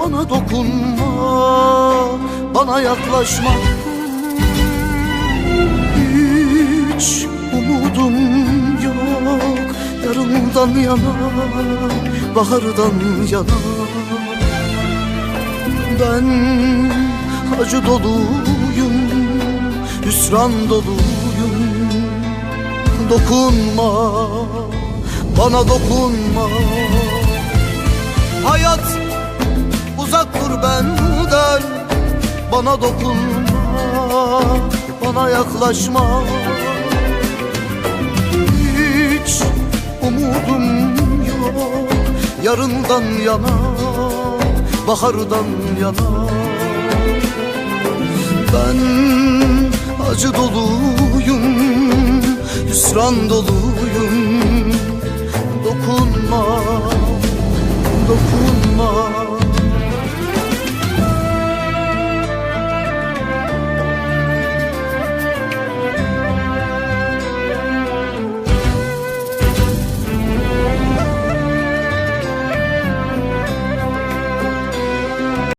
Bana dokunma, bana yaklaşma. Hiç umudum yok Yarımdan yana, bahardan yana. Ben acı doluyum, hüsran doluyum. Dokunma, bana dokunma Hayat uzak dur benden Bana dokunma, bana yaklaşma. Hiç umudum yok Yarından yana, bahardan yana. Ben acı doluyum, hüsran doluyum